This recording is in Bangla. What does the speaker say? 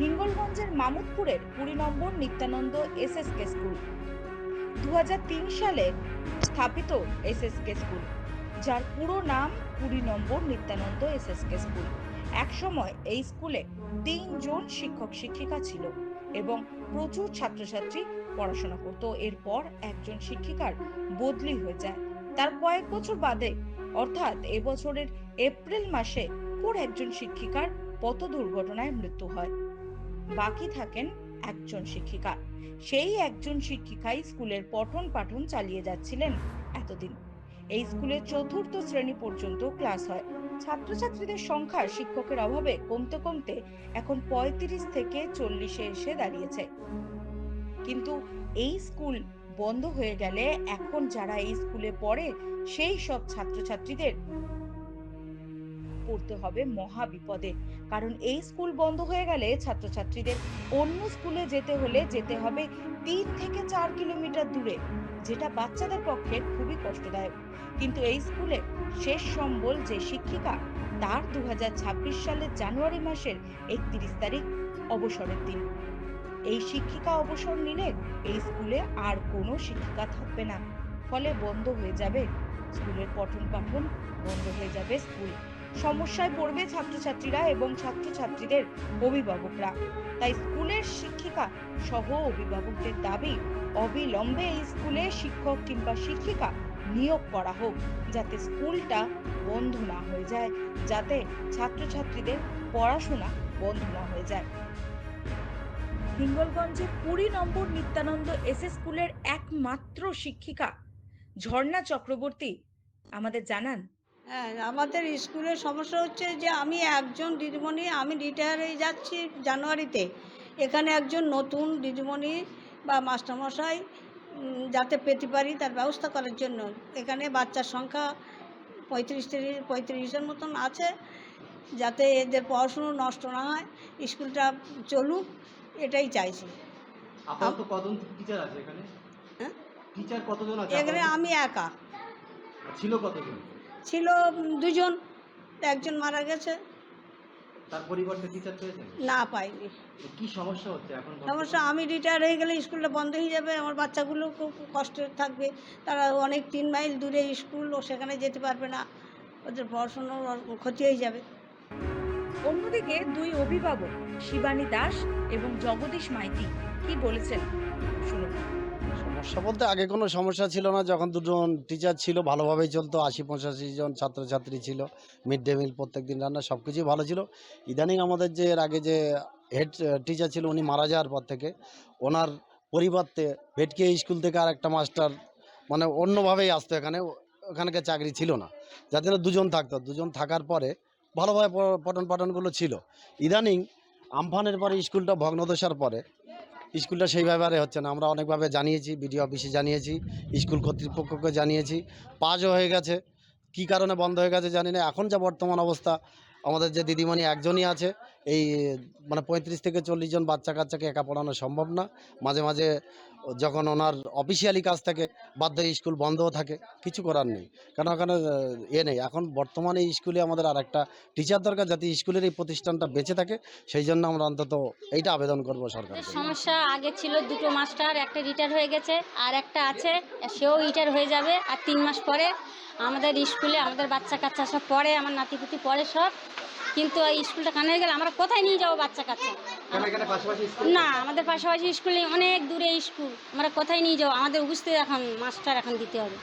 হিঙ্গলগঞ্জের মামুদপুরের কুড়ি নম্বর নিত্যানন্দ এসএসকে স্কুল। দু হাজার তিন সালে স্থাপিত এসএসকে স্কুল, যার পুরো নাম কুড়ি নম্বর নিত্যানন্দ এসএসকে স্কুল। একসময় এই স্কুলে তিনজন শিক্ষক শিক্ষিকা ছিল এবং প্রচুর ছাত্রছাত্রী পড়াশোনা করতো। এরপর একজন শিক্ষিকার বদলি হয়ে যায়। তার কয়েক বছর বাদে, অর্থাৎ এবছরের এপ্রিল মাসে, পর একজন শিক্ষিকার পথ দুর্ঘটনায় মৃত্যু হয়। বাকি থাকেন একজন শিক্ষিকা। সেই একজন শিক্ষিকাই স্কুলের পঠন পাঠন চালিয়ে যাচ্ছিলেন এতদিন। এই স্কুলে চতুর্থ শ্রেণি পর্যন্ত ক্লাস হয়। ছাত্রছাত্রীদের সংখ্যা শিক্ষকের অভাবে কমতে কমতে এখন পঁয়ত্রিশ থেকে চল্লিশে এসে দাঁড়িয়েছে। কিন্তু এই স্কুল বন্ধ হয়ে গেলে এখন যারা এই স্কুলে পড়ে, সেই সব ছাত্রছাত্রীদের পড়তে হবে মহা বিপদে কারণ এই স্কুল বন্ধ হয়ে গেলে ছাত্রছাত্রীদের অন্য স্কুলে যেতে হলে যেতে হবে তিন থেকে চার কিলোমিটার দূরে, যেটা বাচ্চাদের পক্ষে খুবই কষ্টদায়ক। কিন্তু এই স্কুলে শেষ সম্বল যে শিক্ষিকা, তার দু হাজার ছাব্বিশ সালের জানুয়ারি মাসের একত্রিশ তারিখ অবসরের দিন। এই শিক্ষিকা অবসর নিলে এই স্কুলে আর কোনো শিক্ষিকা থাকবে না। ফলে বন্ধ হয়ে যাবে স্কুলের পঠন পাঠন, বন্ধ হয়ে যাবে স্কুল। সমস্যায় পড়বে ছাত্রছাত্রীরা এবং ছাত্রছাত্রীদের অভিভাবকরা। তাই স্কুলের শিক্ষিকা সহ অভিভাবকদের দাবি, অবিলম্বে এই স্কুলে শিক্ষক কিংবা শিক্ষিকা নিয়োগ করা হোক, যাতে স্কুলটা বন্ধ না হয়ে যায়, যাতে ছাত্রছাত্রীদের পড়াশোনা বন্ধ না হয়ে যায়। হিঙ্গলগঞ্জে কুড়ি নম্বর নিত্যানন্দ এস স্কুলের একমাত্র শিক্ষিকা ঝর্ণা চক্রবর্তী আমাদের জানান হ্যাঁ আমাদের স্কুলের সমস্যা হচ্ছে যে আমি একজন দিদিমণি আমি রিটায়ার হয়ে যাচ্ছি জানুয়ারিতে। এখানে একজন নতুন দিদিমণি বা মাস্টারমশাই যাতে পেতে পারি তার ব্যবস্থা করার জন্য। এখানে বাচ্চার সংখ্যা পঁয়ত্রিশ তিরিশ পঁয়ত্রিশের মতন আছে যাতে এদের পড়াশুনো নষ্ট না হয় স্কুলটা চলুক এটাই চাইছি। আপাতত টিচার আছে এখানে? হ্যাঁ? টিচার কতজন আছে এখানে আমি একা। ছিল কতজন? ছিল দুজন একজন মারা গেছে। তার পরিবর্তে টিচার পেয়েছেন না পাইনি। কি সমস্যা হচ্ছে এখন সমস্যা আমি রিটায়ার হয়ে গেলে স্কুলটা বন্ধ হয়ে যাবে আমার বাচ্চাগুলো খুব কষ্ট থাকবে। তারা অনেক তিন মাইল দূরে স্কুল ও সেখানে যেতে পারবে না। ওদের পড়াশুনোর ক্ষতি হয়ে যাবে। অন্যদিকে দুই অভিভাবক শিবানী দাস এবং জগদীশ মাইতি কি বলেছেন? শুনুন। সমস্যা বলতে আগে কোনো সমস্যা ছিল না, যখন দুজন টিচার ছিল, ভালোভাবেই চলতো। আশি পঁচাশি জন ছাত্রছাত্রী ছিল মিড ডে মিল প্রত্যেক দিন রান্না সব কিছুই ভালো ছিল। ইদানিং আমাদের যে, এর আগে যে হেড টিচার ছিল, উনি মারা যাওয়ার পর থেকে ওনার পরিবর্তে ভেটকে স্কুল থেকে আর একটা মাস্টার মানে অন্যভাবেই আসতো এখানে। ওখানকার চাকরি ছিল না। যার জন্য দুজন থাকতো। দুজন থাকার পরে ভালোভাবে পঠন পাঠনগুলো ছিল। ইদানিং আমফানের পরে স্কুলটা ভগ্নদশার পরে স্কুলটা সেইভাবে আর হচ্ছে না। আমরা অনেকভাবে জানিয়েছি, বিডিও অফিসে জানিয়েছি, স্কুল কর্তৃপক্ষকে জানিয়েছি। পাজও হয়ে গেছে। কি কারণে বন্ধ হয়ে গেছে জানি না। এখন যা বর্তমান অবস্থা, আমাদের যে দিদিমণি একজনই আছে, এই মানে পঁয়ত্রিশ থেকে চল্লিশ জন বাচ্চা কাচ্চাকে একা পড়ানো সম্ভব না। মাঝে মাঝে যখন ওনার অফিসিয়ালি কাজ থাকে বাধ্য স্কুল বন্ধও থাকে কিছু করার নেই। কারণ ওখানে এ নেই। এখন বর্তমানে এই স্কুলে আমাদের আর একটা টিচার দরকার যাতে স্কুলের এই প্রতিষ্ঠানটা বেঁচে থাকে। সেই জন্য আমরা অন্তত এইটা আবেদন করব সরকার সমস্যা আগে ছিল দুটো মাস্টার একটা রিটায়ার হয়ে গেছে আর একটা আছে সেও রিটায়ার হয়ে যাবে আর তিন মাস পরে আমাদের স্কুলে আমাদের বাচ্চা কাচ্চা সব পড়ে আমার নাতিপুতি পড়ে সব। কিন্তু এই স্কুলটা কানে হয়ে গেলে? আমরা কোথায় নিয়ে যাব বাচ্চা কাচ্চা? না আমাদের পাশাপাশি স্কুলে অনেক দূরে স্কুল। আমরা কোথায় নিয়ে যাব? আমাদের বুঝতে এখন মাস্টার এখন দিতে হবে।